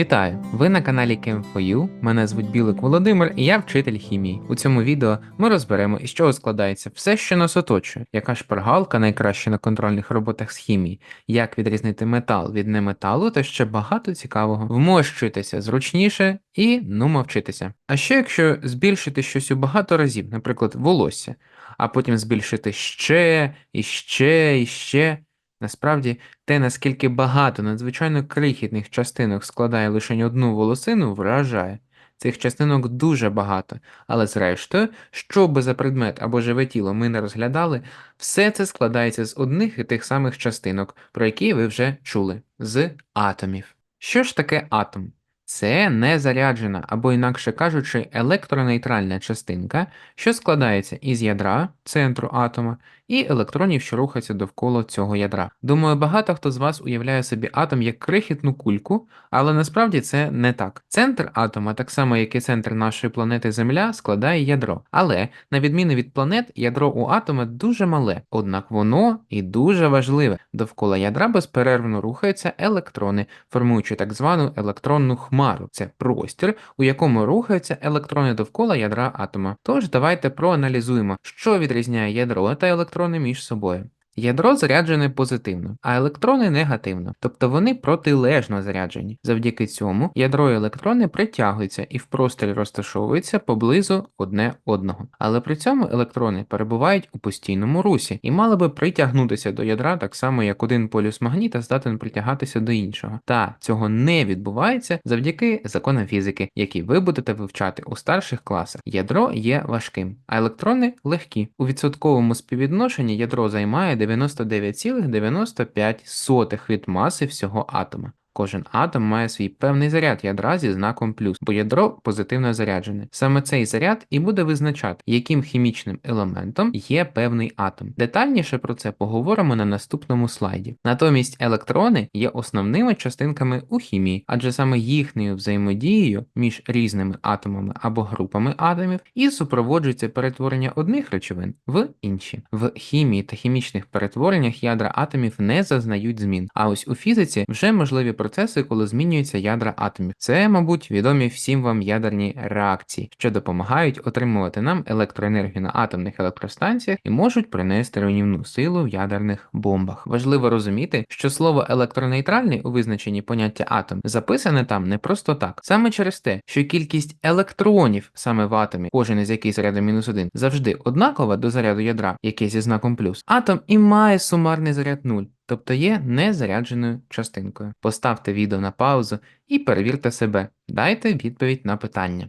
Вітаю! Ви на каналі Chem4U. Мене звуть Білик Володимир і я вчитель хімії. У цьому відео ми розберемо, із чого складається все, що нас оточує, яка шпаргалка найкраща на контрольних роботах з хімії, як відрізнити метал від неметалу та ще багато цікавого. Вмощуйтеся зручніше і ну мовчитися. А що якщо збільшити щось у багато разів, наприклад, волосся, а потім збільшити ще і ще і ще. Насправді, те, наскільки багато надзвичайно крихітних частинок складає лише одну волосину, вражає. Цих частинок дуже багато, але зрештою, що би за предмет або живе тіло ми не розглядали, все це складається з одних і тих самих частинок, про які ви вже чули, з атомів. Що ж таке атом? Це незаряджена або, інакше кажучи, електронейтральна частинка, що складається із ядра, центру атома, і електронів, що рухаються довкола цього ядра. Думаю, багато хто з вас уявляє собі атом як крихітну кульку, але насправді це не так. Центр атома, так само як і центр нашої планети Земля, складає ядро. Але, на відміну від планет, ядро у атома дуже мале, однак воно і дуже важливе. Довкола ядра безперервно рухаються електрони, формуючи так звану електронну хмару. Це простір, у якому рухаються електрони довкола ядра атома. Тож давайте проаналізуємо, що відрізняє ядро та електрони між собою. Ядро заряджене позитивно, а електрони негативно, тобто вони протилежно заряджені. Завдяки цьому ядро і електрони притягуються і в просторі розташовуються поблизу одне одного. Але при цьому електрони перебувають у постійному русі і мали би притягнутися до ядра так само, як один полюс магніта здатен притягатися до іншого. Та цього не відбувається завдяки законам фізики, які ви будете вивчати у старших класах. Ядро є важким, а електрони легкі. У відсотковому співвідношенні ядро займає 99,95 від маси всього атома. Кожен атом має свій певний заряд ядра зі знаком плюс, бо ядро позитивно заряджене. Саме цей заряд і буде визначати, яким хімічним елементом є певний атом. Детальніше про це поговоримо на наступному слайді. Натомість електрони є основними частинками у хімії, адже саме їхньою взаємодією між різними атомами або групами атомів і супроводжується перетворення одних речовин в інші. В хімії та хімічних перетвореннях ядра атомів не зазнають змін. А ось у фізиці вже можливі процеси, коли змінюються ядра атомів. Це, мабуть, відомі всім вам ядерні реакції, що допомагають отримувати нам електроенергію на атомних електростанціях і можуть принести руйнівну силу в ядерних бомбах. Важливо розуміти, що слово електронейтральний у визначенні поняття атом записане там не просто так, саме через те, що кількість електронів саме в атомі, кожен із яких зарядом мінус один, завжди однакова до заряду ядра, яке зі знаком плюс. Атом і має сумарний заряд 0 тобто є незарядженою частинкою. Поставте відео на паузу і перевірте себе. Дайте відповідь на питання.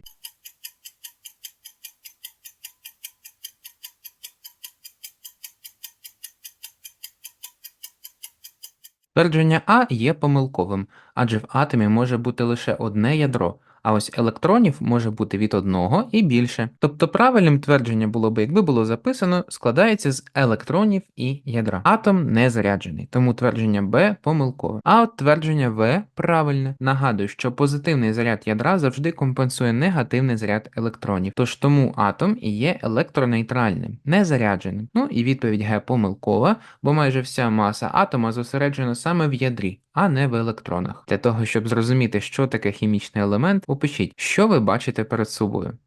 Твердження А є помилковим, адже в атомі може бути лише одне ядро, а ось електронів може бути від одного і більше. Тобто правильним твердження було би, якби було записано, складається з електронів і ядра. Атом не заряджений, тому твердження Б помилкове. А от твердження В правильне. Нагадую, що позитивний заряд ядра завжди компенсує негативний заряд електронів, тож тому атом і є електронейтральним, не зарядженим. Ну і відповідь Г помилкова, бо майже вся маса атома зосереджена саме в ядрі, а не в електронах. Для того, щоб зрозуміти, що таке хімічний елемент, опишіть, що ви бачите перед собою.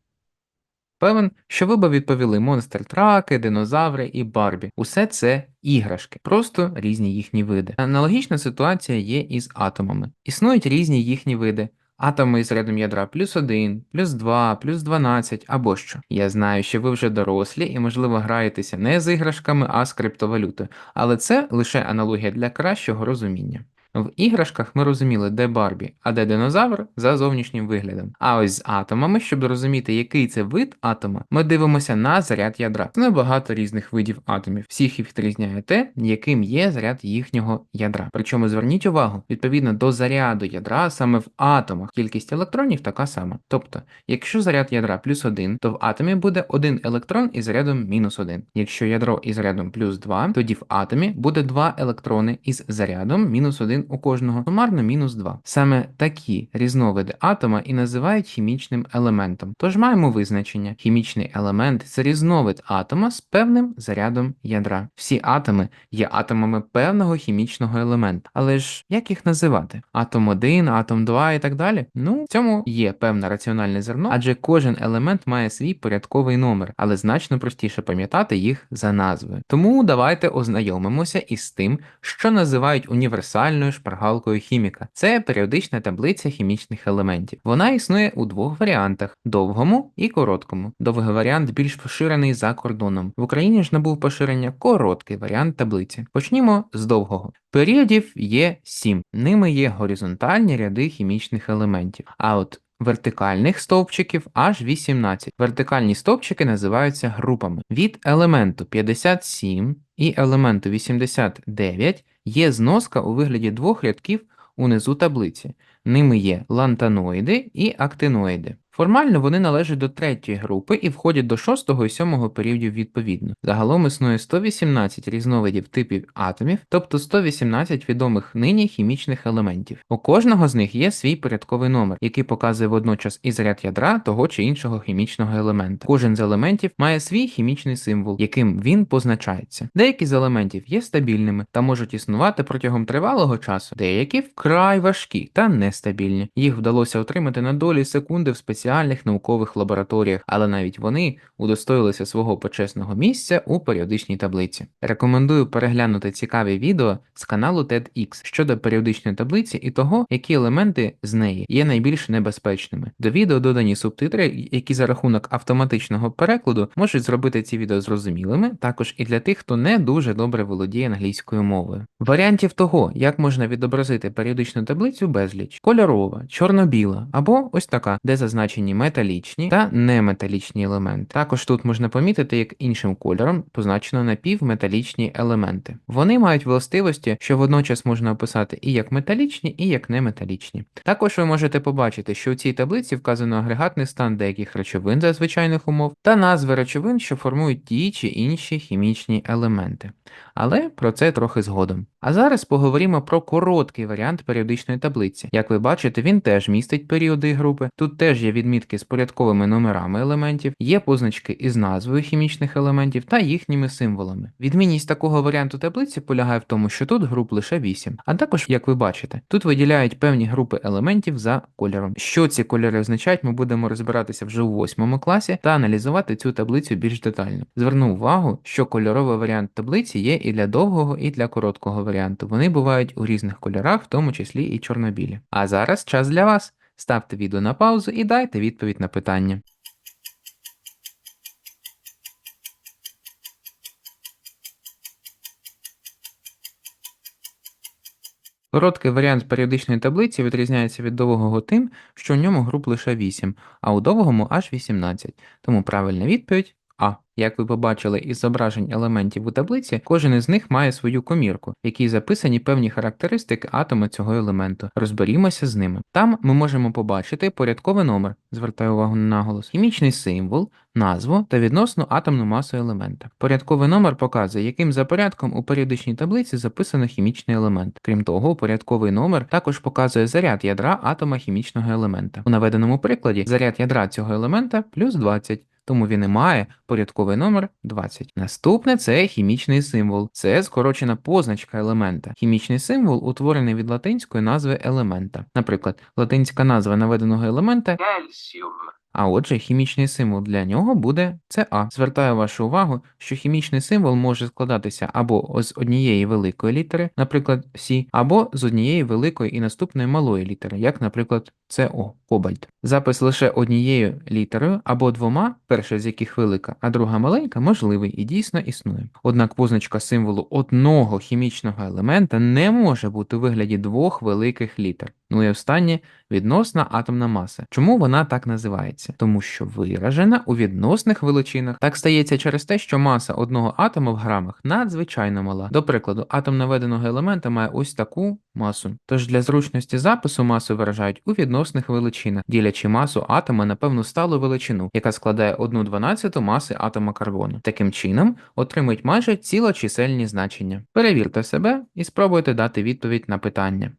Певен, що ви би відповіли монстр траки, динозаври і Барбі. Усе це іграшки, просто різні їхні види. Аналогічна ситуація є і з атомами. Існують різні їхні види. Атоми з рядом ядра плюс 1, плюс 2, плюс 12 або що. Я знаю, що ви вже дорослі і, можливо, граєтеся не з іграшками, а з криптовалютою, але це лише аналогія для кращого розуміння. В іграшках ми розуміли, де Барбі, а де динозавр за зовнішнім виглядом. А ось з атомами, щоб зрозуміти, який це вид атома, ми дивимося на заряд ядра. Це багато різних видів атомів. Всіх їх відрізняє те, яким є заряд їхнього ядра. Причому зверніть увагу, відповідно до заряду ядра, саме в атомах кількість електронів така сама. Тобто, якщо заряд ядра плюс 1, то в атомі буде один електрон із зарядом мінус 1. Якщо ядро із зарядом плюс 2, тоді в атомі буде два електрони із зарядом мінус 1 1 у кожного, сумарно мінус 2. Саме такі різновиди атома і називають хімічним елементом. Тож маємо визначення: хімічний елемент це різновид атома з певним зарядом ядра. Всі атоми є атомами певного хімічного елемента. Але ж як їх називати? Атом 1, атом 2 і так далі? Ну, в цьому є певне раціональне зерно, адже кожен елемент має свій порядковий номер, але значно простіше пам'ятати їх за назвою. Тому давайте ознайомимося із тим, що називають універсальною шпаргалкою хіміка. Це періодична таблиця хімічних елементів. Вона існує у двох варіантах: довгому і короткому. Довгий варіант більш поширений за кордоном. В Україні ж набув поширення короткий варіант таблиці. Почнімо з довгого. Періодів є сім. Ними є горизонтальні ряди хімічних елементів. А от Вертикальних стовпчиків аж 18. Вертикальні стовпчики називаються групами. Від елементу 57 і елементу 89 є зноска у вигляді двох рядків унизу таблиці. Ними є лантаноїди і актиноїди. Формально вони належать до третьої групи і входять до шостого і сьомого періодів відповідно. Загалом існує 118 різновидів типів атомів, тобто 118 відомих нині хімічних елементів. У кожного з них є свій порядковий номер, який показує водночас і заряд ядра того чи іншого хімічного елемента. Кожен з елементів має свій хімічний символ, яким він позначається. Деякі з елементів є стабільними та можуть існувати протягом тривалого часу, деякі вкрай важкі та нестабільні. Їх вдалося отримати на долі секунди в спеціальних спеціальних наукових лабораторіях, але навіть вони удостоїлися свого почесного місця у періодичній таблиці. Рекомендую переглянути цікаві відео з каналу TEDx щодо періодичної таблиці і того, які елементи з неї є найбільш небезпечними. До відео додані субтитри, які за рахунок автоматичного перекладу можуть зробити ці відео зрозумілими, також і для тих, хто не дуже добре володіє англійською мовою. Варіантів того, як можна відобразити періодичну таблицю, безліч кольорова, чорно-біла або ось така, де зазначені металічні та неметалічні елементи. Також тут можна помітити, як іншим кольором позначено напівметалічні елементи. Вони мають властивості, що водночас можна описати і як металічні, і як неметалічні. Також ви можете побачити, що у цій таблиці вказано агрегатний стан деяких речовин за звичайних умов та назви речовин, що формують ті чи інші хімічні елементи. Але про це трохи згодом. А зараз поговоримо про короткий варіант періодичної таблиці. Як ви бачите, він теж містить періоди і групи. Тут теж є відмітки з порядковими номерами елементів, є позначки із назвою хімічних елементів та їхніми символами. Відмінність такого варіанту таблиці полягає в тому, що тут груп лише 8. А також, як ви бачите, тут виділяють певні групи елементів за кольором. Що ці кольори означають, ми будемо розбиратися вже у 8 класі та аналізувати цю таблицю більш детально. Зверну увагу, що кольоровий варіант таблиці є і для довгого, і для короткого варіанту. Вони бувають у різних кольорах, в тому числі і чорнобілі. А зараз час для вас. Ставте відео на паузу і дайте відповідь на питання. Короткий варіант періодичної таблиці відрізняється від довгого тим, що в ньому груп лише 8, а у довгому аж 18. Тому правильна відповідь А. Як ви побачили із зображень елементів у таблиці, кожен із них має свою комірку, в якій записані певні характеристики атома цього елементу. Розберімося з ними. Там ми можемо побачити порядковий номер, звертаю увагу на наголос, хімічний символ, назву та відносну атомну масу елемента. Порядковий номер показує, яким за порядком у періодичній таблиці записано хімічний елемент. Крім того, порядковий номер також показує заряд ядра атома хімічного елемента. У наведеному прикладі заряд ядра цього елемента плюс 20 тому він і має порядковий номер 20. Наступне це хімічний символ. Це скорочена позначка елемента. Хімічний символ утворений від латинської назви елемента. Наприклад, латинська назва наведеного елемента Кальціум. а отже, хімічний символ для нього буде ЦА. Звертаю вашу увагу, що хімічний символ може складатися або з однієї великої літери, наприклад, С, або з однієї великої і наступної малої літери, як, наприклад, СО кобальт. Запис лише однією літерою або двома, перша з яких велика, а друга маленька, можливий і дійсно існує. Однак позначка символу одного хімічного елемента не може бути у вигляді двох великих літер. Ну і останнє відносна атомна маса. Чому вона так називається? Тому що виражена у відносних величинах. Так стається через те, що маса одного атома в грамах надзвичайно мала. До прикладу, атом наведеного елемента має ось таку масу. Тож для зручності запису масу виражають у відносних співвідносних величинах, ділячи масу атома на певну сталу величину, яка складає 1 дванадцяту маси атома карбону. Таким чином отримують майже цілочисельні значення. Перевірте себе і спробуйте дати відповідь на питання.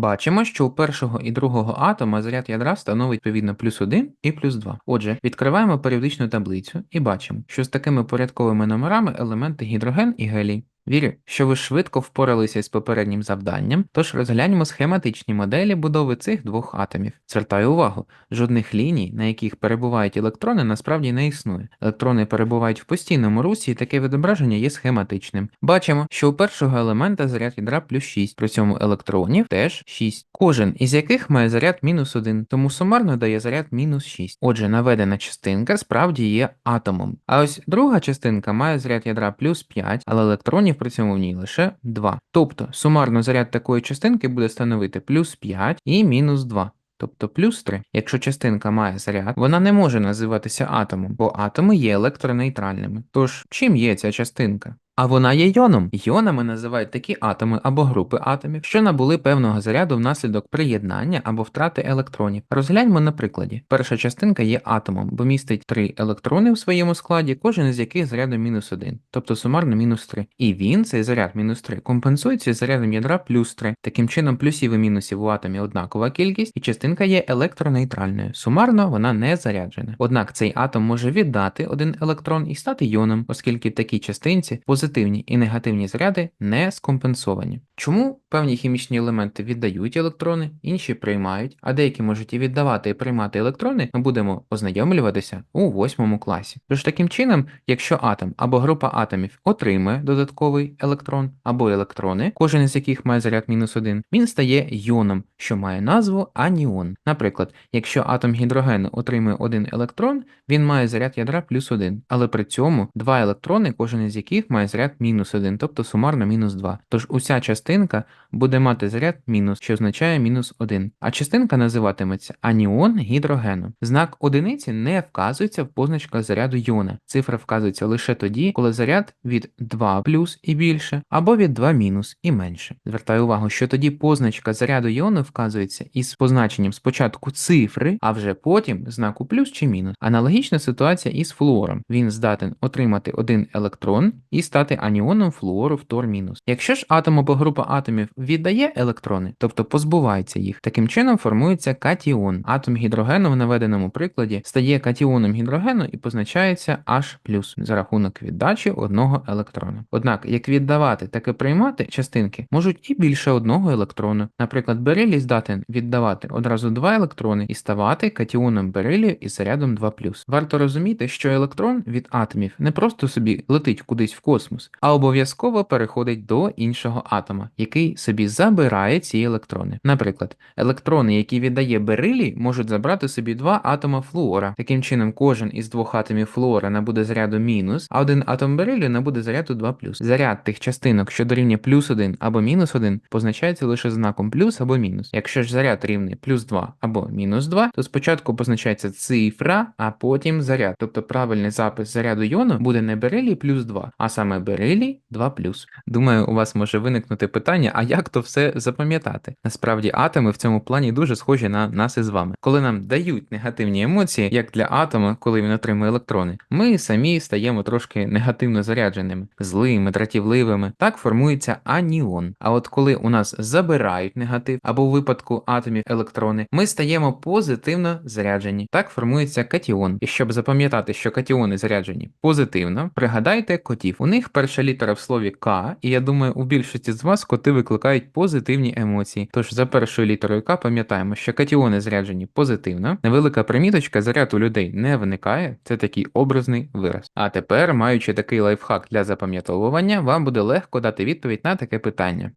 Бачимо, що у першого і другого атома заряд ядра становить відповідно плюс 1 і плюс 2. Отже, відкриваємо періодичну таблицю і бачимо, що з такими порядковими номерами елементи гідроген і гелій. Вірю, що ви швидко впоралися з попереднім завданням, тож розгляньмо схематичні моделі будови цих двох атомів. Звертаю увагу, жодних ліній, на яких перебувають електрони, насправді не існує. Електрони перебувають в постійному русі, і таке відображення є схематичним. Бачимо, що у першого елемента заряд ядра плюс 6, при цьому електронів теж 6, кожен із яких має заряд мінус 1, тому сумарно дає заряд мінус 6. Отже, наведена частинка справді є атомом. А ось друга частинка має заряд ядра плюс 5, але електронів при цьому в ній лише 2. Тобто сумарно заряд такої частинки буде становити плюс 5 і мінус 2. Тобто плюс 3. Якщо частинка має заряд, вона не може називатися атомом, бо атоми є електронейтральними. Тож, чим є ця частинка? А вона є йоном. Йонами називають такі атоми або групи атомів, що набули певного заряду внаслідок приєднання або втрати електронів. Розгляньмо на прикладі. Перша частинка є атомом, бо містить три електрони в своєму складі, кожен із яких зарядом мінус 1, тобто сумарно мінус 3. І він, цей заряд мінус 3, компенсується зарядом ядра плюс 3. Таким чином, плюсів і мінусів у атомі однакова кількість, і частинка є електронейтральною. Сумарно вона не заряджена. Однак цей атом може віддати один електрон і стати йоном, оскільки в такій частинці позитивні і негативні заряди не скомпенсовані. Чому певні хімічні елементи віддають електрони, інші приймають, а деякі можуть і віддавати і приймати електрони, ми будемо ознайомлюватися у восьмому класі. Тож таким чином, якщо атом або група атомів отримує додатковий електрон або електрони, кожен із яких має заряд мінус 1, він стає йоном, що має назву аніон. Наприклад, якщо атом гідрогену отримує один електрон, він має заряд ядра плюс 1, але при цьому два електрони, кожен із яких має заряд мінус 1, тобто сумарно мінус 2. Тож уся частинка буде мати заряд мінус, що означає мінус 1. А частинка називатиметься аніон гідрогену. Знак одиниці не вказується в позначках заряду йона. Цифра вказується лише тоді, коли заряд від 2 плюс і більше, або від 2 мінус і менше. Звертаю увагу, що тоді позначка заряду йону вказується із позначенням спочатку цифри, а вже потім знаку плюс чи мінус. Аналогічна ситуація із флуором. Він здатен отримати один електрон і стати аніоном флуору втор мінус. Якщо ж атом або група атомів віддає електрони, тобто позбувається їх, таким чином формується катіон. Атом гідрогену в наведеному прикладі стає катіоном гідрогену і позначається H+, за рахунок віддачі одного електрона. Однак, як віддавати, так і приймати частинки можуть і більше одного електрону. Наприклад, берилій здатен віддавати одразу два електрони і ставати катіоном берилію із зарядом 2 Варто розуміти, що електрон від атомів не просто собі летить кудись в космос, а обов'язково переходить до іншого атома, який собі забирає ці електрони. Наприклад, електрони, які віддає берилій, можуть забрати собі два атома флуора. Таким чином, кожен із двох атомів флуора набуде заряду мінус, а один атом берилію набуде заряду 2 плюс. Заряд тих частинок, що дорівнює плюс 1 або мінус 1, позначається лише знаком плюс або мінус. Якщо ж заряд рівний плюс 2 або мінус 2, то спочатку позначається цифра, а потім заряд. Тобто правильний запис заряду йону буде не берилій плюс 2, а саме берилій 2 плюс. Думаю, у вас може виникнути питання, а як то все запам'ятати? Насправді атоми в цьому плані дуже схожі на нас із вами. Коли нам дають негативні емоції, як для атома, коли він отримує електрони, ми самі стаємо трошки негативно зарядженими, злими, дратівливими. Так формується аніон. А от коли у нас забирають негатив, або в випадку атомів електрони, ми стаємо позитивно заряджені. Так формується катіон. І щоб запам'ятати, що катіони заряджені позитивно, пригадайте котів. У них перша літера в слові К, і я думаю, у більшості з вас коти викликають позитивні емоції. Тож за першою літерою К пам'ятаємо, що катіони заряджені позитивно, невелика приміточка заряд у людей не виникає, це такий образний вираз. А тепер, маючи такий лайфхак для запам'ятовування, вам буде легко дати відповідь на таке питання.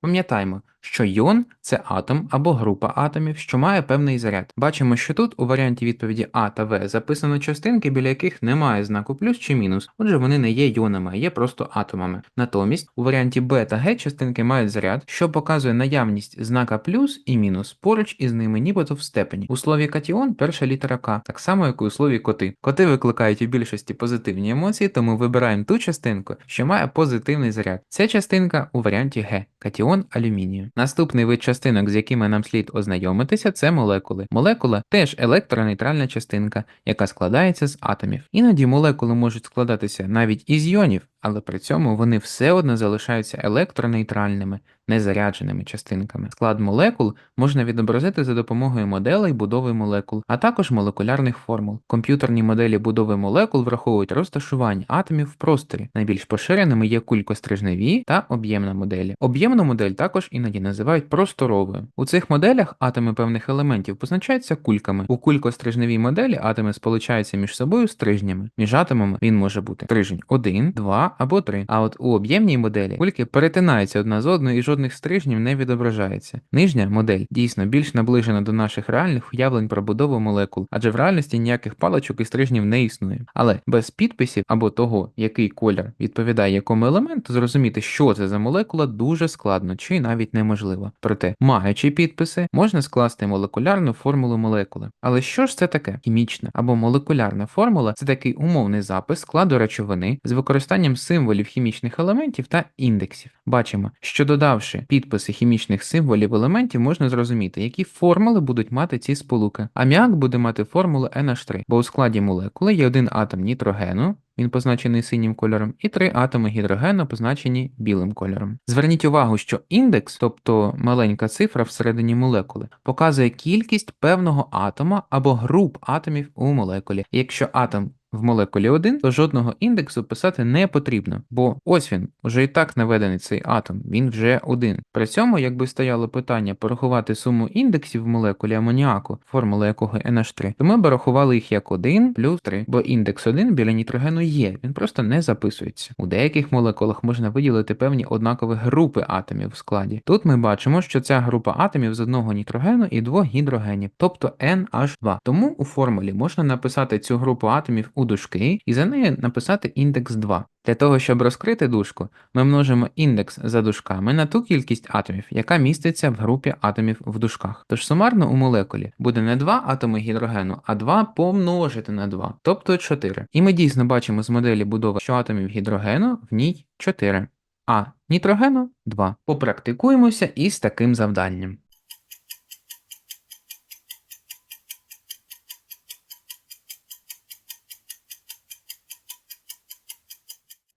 Пам'ятаємо, що йон це атом або група атомів, що має певний заряд. Бачимо, що тут у варіанті відповіді А та В записано частинки, біля яких немає знаку плюс чи мінус, отже, вони не є йонами, а є просто атомами. Натомість у варіанті Б та Г частинки мають заряд, що показує наявність знака плюс і мінус поруч із ними, нібито в степені. У слові катіон перша літера К, так само як і у слові коти. Коти викликають у більшості позитивні емоції, тому вибираємо ту частинку, що має позитивний заряд. Ця частинка у варіанті Г катіон алюмінію. Наступний вид частинок, з якими нам слід ознайомитися, це молекули. Молекула теж електронейтральна частинка, яка складається з атомів. Іноді молекули можуть складатися навіть із йонів, але при цьому вони все одно залишаються електронейтральними, незарядженими частинками. Склад молекул можна відобразити за допомогою моделей будови молекул, а також молекулярних формул. Комп'ютерні моделі будови молекул враховують розташування атомів в просторі. Найбільш поширеними є кулькострижневі та об'ємна моделі. Об'ємну модель також іноді називають просторовою. У цих моделях атоми певних елементів позначаються кульками. У кулькострижневій моделі атоми сполучаються між собою стрижнями. Між атомами він може бути стрижень 1, 2 або 3. А от у об'ємній моделі кульки перетинаються одна з одною і жодних стрижнів не відображається. Нижня модель дійсно більш наближена до наших реальних уявлень про будову молекул, адже в реальності ніяких паличок і стрижнів не існує. Але без підписів або того, який колір відповідає якому елементу, зрозуміти, що це за молекула, дуже складно чи навіть неможливо. Проте, маючи підписи, можна скласти молекулярну формулу молекули. Але що ж це таке? Хімічна або молекулярна формула це такий умовний запис складу речовини з використанням символів хімічних елементів та індексів. Бачимо, що додавши підписи хімічних символів елементів, можна зрозуміти, які формули будуть мати ці сполуки. Аміак буде мати формулу NH3, бо у складі молекули є один атом нітрогену. Він позначений синім кольором, і три атоми гідрогену позначені білим кольором. Зверніть увагу, що індекс, тобто маленька цифра всередині молекули, показує кількість певного атома або груп атомів у молекулі. Якщо атом в молекулі 1, то жодного індексу писати не потрібно, бо ось він, уже і так наведений цей атом, він вже один. При цьому, якби стояло питання порахувати суму індексів в молекулі амоніаку, формула якого NH3, то ми б рахували їх як 1 плюс 3, бо індекс 1 біля нітрогену є, він просто не записується. У деяких молекулах можна виділити певні однакові групи атомів в складі. Тут ми бачимо, що ця група атомів з одного нітрогену і двох гідрогенів, тобто NH2. Тому у формулі можна написати цю групу атомів у дужки і за нею написати індекс 2. Для того, щоб розкрити дужку, ми множимо індекс за дужками на ту кількість атомів, яка міститься в групі атомів в дужках. Тож сумарно у молекулі буде не 2 атоми гідрогену, а 2 помножити на 2, тобто 4. І ми дійсно бачимо з моделі будови, що атомів гідрогену в ній 4, а нітрогену 2. Попрактикуємося із таким завданням.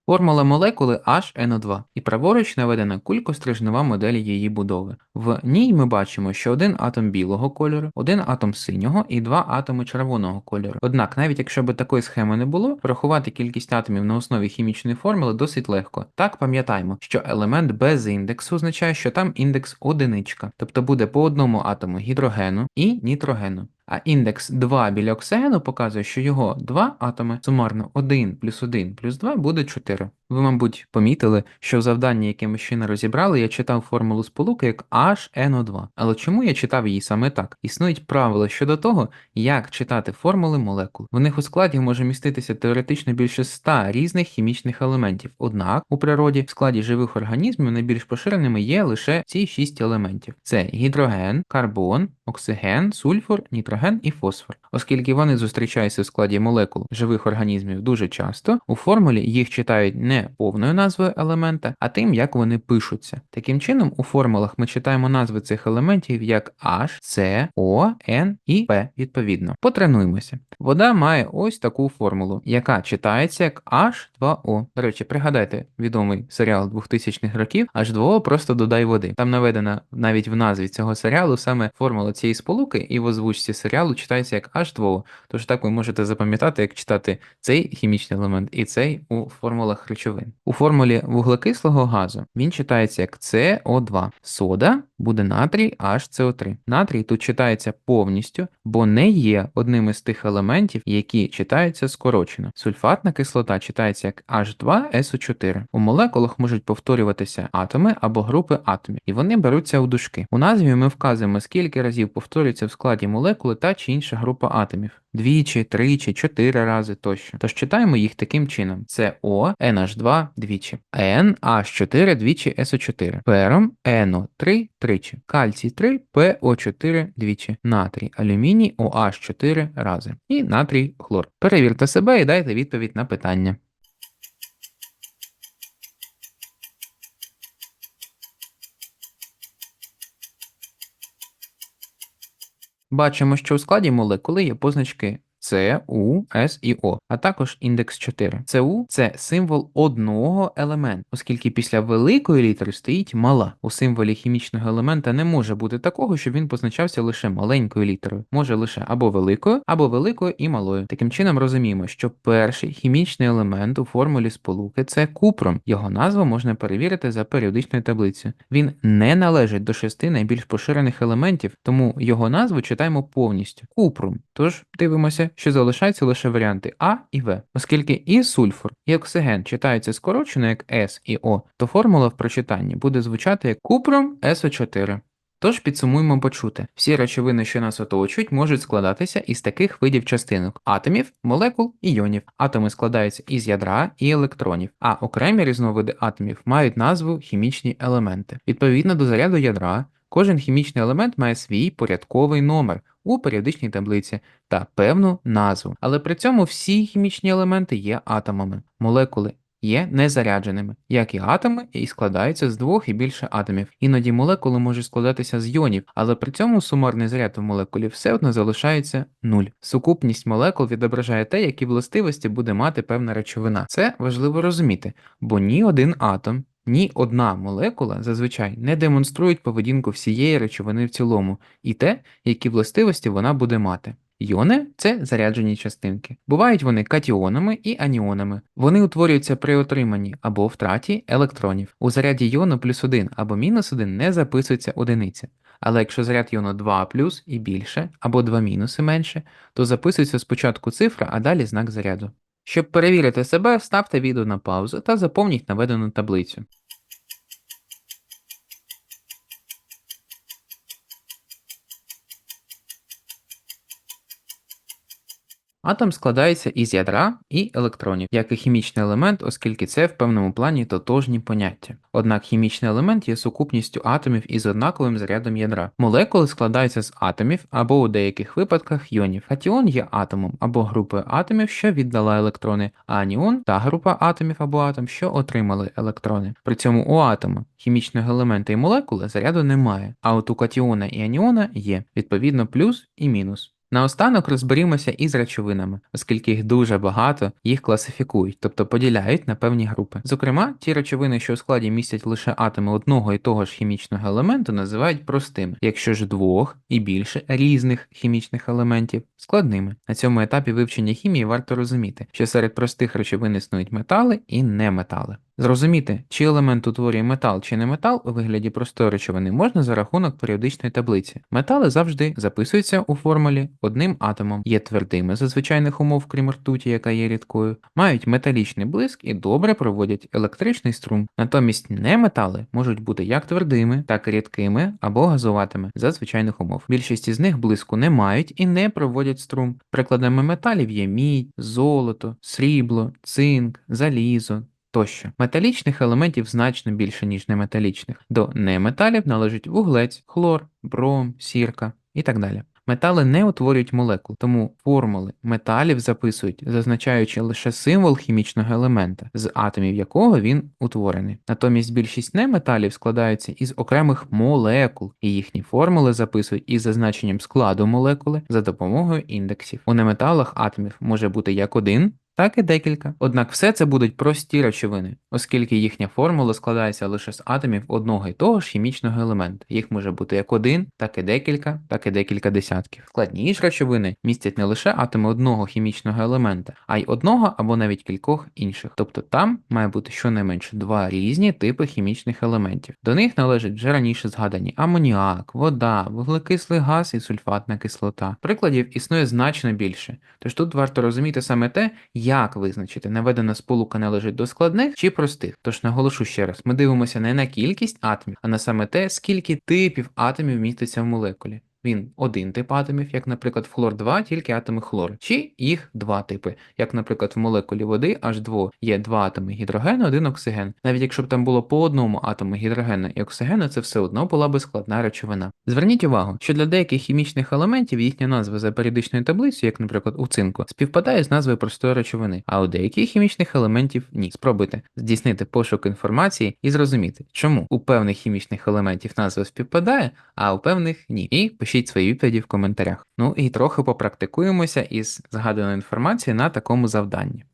Формула молекули HNO2 і праворуч наведена кулькострижнева модель її будови. В ній ми бачимо, що один атом білого кольору, один атом синього і два атоми червоного кольору. Однак, навіть якщо б такої схеми не було, порахувати кількість атомів на основі хімічної формули досить легко. Так пам'ятаємо, що елемент без індексу означає, що там індекс одиничка, тобто буде по одному атому гідрогену і нітрогену. А індекс 2 біля оксигену показує, що його два атоми сумарно 1 плюс 1 плюс 2 буде 4. Ви, мабуть, помітили, що в завданні, яке ми ще не розібрали, я читав формулу сполуки як HNO2. Але чому я читав її саме так? Існують правила щодо того, як читати формули молекул. В них у складі може міститися теоретично більше 100 різних хімічних елементів. Однак у природі в складі живих організмів найбільш поширеними є лише ці 6 елементів: це гідроген, карбон, оксиген, сульфур, нітроген і фосфор. Оскільки вони зустрічаються в складі молекул живих організмів дуже часто, у формулі їх читають не повною назвою елемента, а тим, як вони пишуться. Таким чином, у формулах ми читаємо назви цих елементів як H, C, O, N і P відповідно. Потренуємося. Вода має ось таку формулу, яка читається як H2O. До речі, пригадайте відомий серіал 2000-х років H2O просто додай води. Там наведена навіть в назві цього серіалу саме формула цієї сполуки і в озвучці серіалу читається як H2O, тож так ви можете запам'ятати, як читати цей хімічний елемент і цей у формулах речовин. У формулі вуглекислого газу він читається як CO2. Сода буде натрій HCO3. Натрій тут читається повністю, бо не є одним із тих елементів, які читаються скорочено. Сульфатна кислота читається як H2SO4. У молекулах можуть повторюватися атоми або групи атомів, і вони беруться у дужки. У назві ми вказуємо, скільки разів повторюється в складі молекули та чи інша група атомів. Двічі, тричі, чотири рази тощо. Тож читаємо їх таким чином: це О, NH2 двічі, N, H4 двічі SO4, Пером, NO3 тричі, кальцій 3, PO4 двічі, натрій, алюміній, OH4 рази і натрій хлор. Перевірте себе і дайте відповідь на питання. Бачимо, що у складі молекули є позначки У, С і О, а також індекс 4. ЦУ – це символ одного елементу, оскільки після великої літери стоїть мала. У символі хімічного елемента не може бути такого, щоб він позначався лише маленькою літерою, може лише або великою, або великою і малою. Таким чином розуміємо, що перший хімічний елемент у формулі сполуки це купром. Його назву можна перевірити за періодичною таблицею. Він не належить до шести найбільш поширених елементів, тому його назву читаємо повністю купрум. Тож дивимося, що залишаються лише варіанти А і В. Оскільки і сульфур, і оксиген читаються скорочено як С і О, то формула в прочитанні буде звучати як купром СО4. Тож підсумуємо почуте. Всі речовини, що нас оточують, можуть складатися із таких видів частинок атомів, молекул і йонів. Атоми складаються із ядра і електронів, а окремі різновиди атомів мають назву хімічні елементи. Відповідно до заряду ядра, кожен хімічний елемент має свій порядковий номер у періодичній таблиці та певну назву. Але при цьому всі хімічні елементи є атомами. Молекули є незарядженими, як і атоми, і складаються з двох і більше атомів. Іноді молекули можуть складатися з йонів, але при цьому сумарний заряд у молекулі все одно залишається нуль. Сукупність молекул відображає те, які властивості буде мати певна речовина. Це важливо розуміти, бо ні один атом. Ні одна молекула зазвичай не демонструють поведінку всієї речовини в цілому і те, які властивості вона буде мати. Йони це заряджені частинки. Бувають вони катіонами і аніонами. Вони утворюються при отриманні або втраті електронів. У заряді йону плюс 1 або мінус 1 не записується одиниця. Але якщо заряд йону 2 плюс і більше, або 2 мінуси менше, то записується спочатку цифра, а далі знак заряду. Щоб перевірити себе, ставте відео на паузу та заповніть наведену таблицю. Атом складається із ядра і електронів, як і хімічний елемент, оскільки це в певному плані тотожні поняття. Однак хімічний елемент є сукупністю атомів із однаковим зарядом ядра. Молекули складаються з атомів або у деяких випадках йонів. Катіон є атомом або групою атомів, що віддала електрони, а аніон та група атомів або атом, що отримали електрони. При цьому у атома хімічного елемента і молекули заряду немає, а от у катіона і аніона є, відповідно плюс і мінус. Наостанок розберімося із речовинами, оскільки їх дуже багато, їх класифікують, тобто поділяють на певні групи. Зокрема, ті речовини, що у складі містять лише атоми одного і того ж хімічного елементу, називають простими, якщо ж двох і більше різних хімічних елементів складними. На цьому етапі вивчення хімії варто розуміти, що серед простих речовин існують метали і неметали. Зрозуміти, чи елемент утворює метал чи не метал у вигляді простої речовини можна за рахунок періодичної таблиці. Метали завжди записуються у формулі одним атомом, є твердими за звичайних умов, крім ртуті, яка є рідкою, мають металічний блиск і добре проводять електричний струм. Натомість неметали можуть бути як твердими, так і рідкими або газуватими за звичайних умов. Більшість із них блиску не мають і не проводять струм. Прикладами металів є мідь, золото, срібло, цинк, залізо тощо. Металічних елементів значно більше, ніж неметалічних. До неметалів належить вуглець, хлор, бром, сірка і так далі. Метали не утворюють молекул, тому формули металів записують, зазначаючи лише символ хімічного елемента, з атомів якого він утворений. Натомість більшість неметалів складаються із окремих молекул, і їхні формули записують із зазначенням складу молекули за допомогою індексів. У неметалах атомів може бути як один, так і декілька. Однак все це будуть прості речовини, оскільки їхня формула складається лише з атомів одного і того ж хімічного елемента. Їх може бути як один, так і декілька, так і декілька десятків. Складні ж речовини містять не лише атоми одного хімічного елемента, а й одного або навіть кількох інших. Тобто там має бути щонайменше два різні типи хімічних елементів. До них належать вже раніше згадані амоніак, вода, вуглекислий газ і сульфатна кислота. Прикладів існує значно більше, тож тут варто розуміти саме те, як визначити, наведена сполука належить до складних чи простих. Тож наголошу ще раз, ми дивимося не на кількість атомів, а на саме те, скільки типів атомів міститься в молекулі. Він один тип атомів, як, наприклад, в хлор 2, тільки атоми хлору, чи їх два типи, як, наприклад, в молекулі води H2 є два атоми гідрогену, один оксиген. Навіть якщо б там було по одному атому гідрогену і оксигену, це все одно була би складна речовина. Зверніть увагу, що для деяких хімічних елементів їхня назва за періодичною таблицею, як, наприклад, у цинку, співпадає з назвою простої речовини, а у деяких хімічних елементів ні. Спробуйте здійснити пошук інформації і зрозуміти, чому у певних хімічних елементів назва співпадає, а у певних ні. І пишіть свої відповіді в коментарях. Ну і трохи попрактикуємося із згаданою інформацією на такому завданні.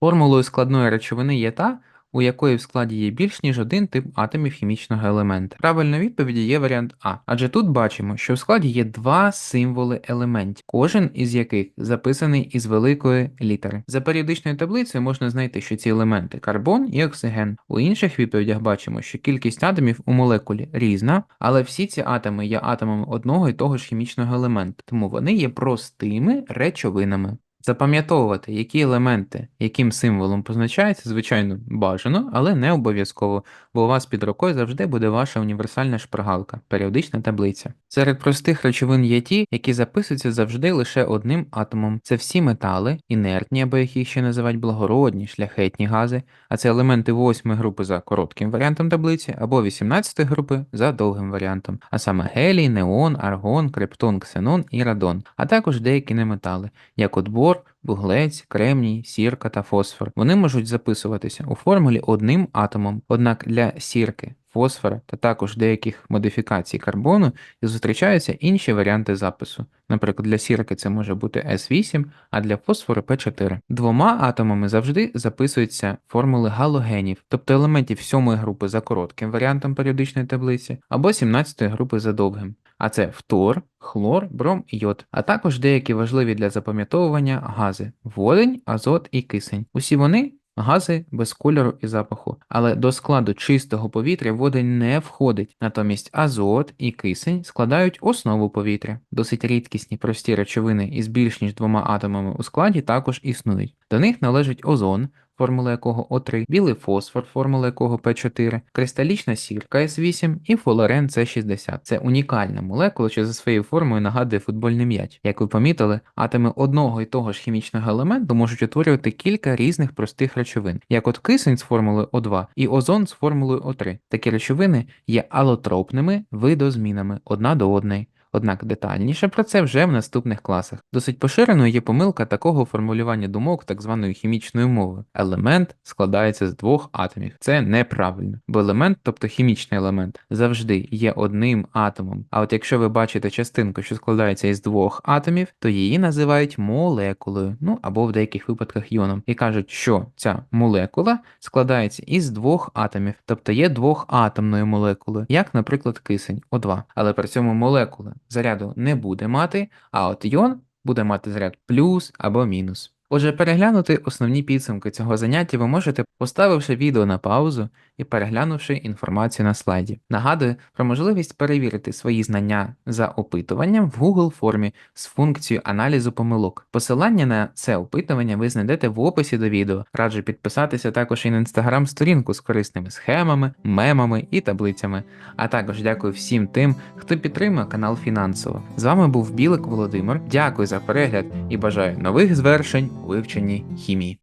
Формулою складної речовини є та, у якої в складі є більш ніж один тип атомів хімічного елемента. Правильною відповіді є варіант А, адже тут бачимо, що в складі є два символи елементів, кожен із яких записаний із великої літери. За періодичною таблицею можна знайти, що ці елементи карбон і оксиген. У інших відповідях бачимо, що кількість атомів у молекулі різна, але всі ці атоми є атомами одного і того ж хімічного елемента, тому вони є простими речовинами. Запам'ятовувати, які елементи яким символом позначаються, звичайно, бажано, але не обов'язково, бо у вас під рукою завжди буде ваша універсальна шпаргалка, періодична таблиця. Серед простих речовин є ті, які записуються завжди лише одним атомом. Це всі метали, інертні, або їх ще називають благородні, шляхетні гази, а це елементи 8 групи за коротким варіантом таблиці, або 18 групи за довгим варіантом, а саме гелій, неон, аргон, криптон, ксенон і радон, а також деякі неметали, як от бор, вуглець, кремній, сірка та фосфор. Вони можуть записуватися у формулі одним атомом, однак для сірки, фосфора та також деяких модифікацій карбону зустрічаються інші варіанти запису. Наприклад, для сірки це може бути S8, а для фосфору P4. Двома атомами завжди записуються формули галогенів, тобто елементів сьомої групи за коротким варіантом періодичної таблиці, або 17 групи за довгим. А це фтор, хлор, бром і йод, а також деякі важливі для запам'ятовування гази водень, азот і кисень. Усі вони гази без кольору і запаху, але до складу чистого повітря водень не входить, натомість азот і кисень складають основу повітря. Досить рідкісні прості речовини із більш ніж двома атомами у складі також існують. До них належить озон, формула якого О3, білий фосфор, формула якого П4, кристалічна сірка С8 і флуорен С60. Це унікальна молекула, що за своєю формою нагадує футбольний м'яч. Як ви помітили, атоми одного і того ж хімічного елементу можуть утворювати кілька різних простих речовин, як от кисень з формулою О2 і озон з формулою О3. Такі речовини є алотропними видозмінами одна до одної. Однак детальніше про це вже в наступних класах. Досить поширеною є помилка такого формулювання думок так званої хімічної мови. Елемент складається з двох атомів. Це неправильно, бо елемент, тобто хімічний елемент, завжди є одним атомом. А от якщо ви бачите частинку, що складається із двох атомів, то її називають молекулою, ну або в деяких випадках йоном, і кажуть, що ця молекула складається із двох атомів, тобто є двохатомною молекулою, як, наприклад, кисень О2. Але при цьому молекула заряду не буде мати, а от іон буде мати заряд плюс або мінус. Отже, переглянути основні підсумки цього заняття ви можете, поставивши відео на паузу і переглянувши інформацію на слайді. Нагадую про можливість перевірити свої знання за опитуванням в Google формі з функцією аналізу помилок. Посилання на це опитування ви знайдете в описі до відео. Раджу підписатися також і на інстаграм сторінку з корисними схемами, мемами і таблицями. А також дякую всім тим, хто підтримує канал фінансово. З вами був Білик Володимир. Дякую за перегляд і бажаю нових звершень у вивченні хімії.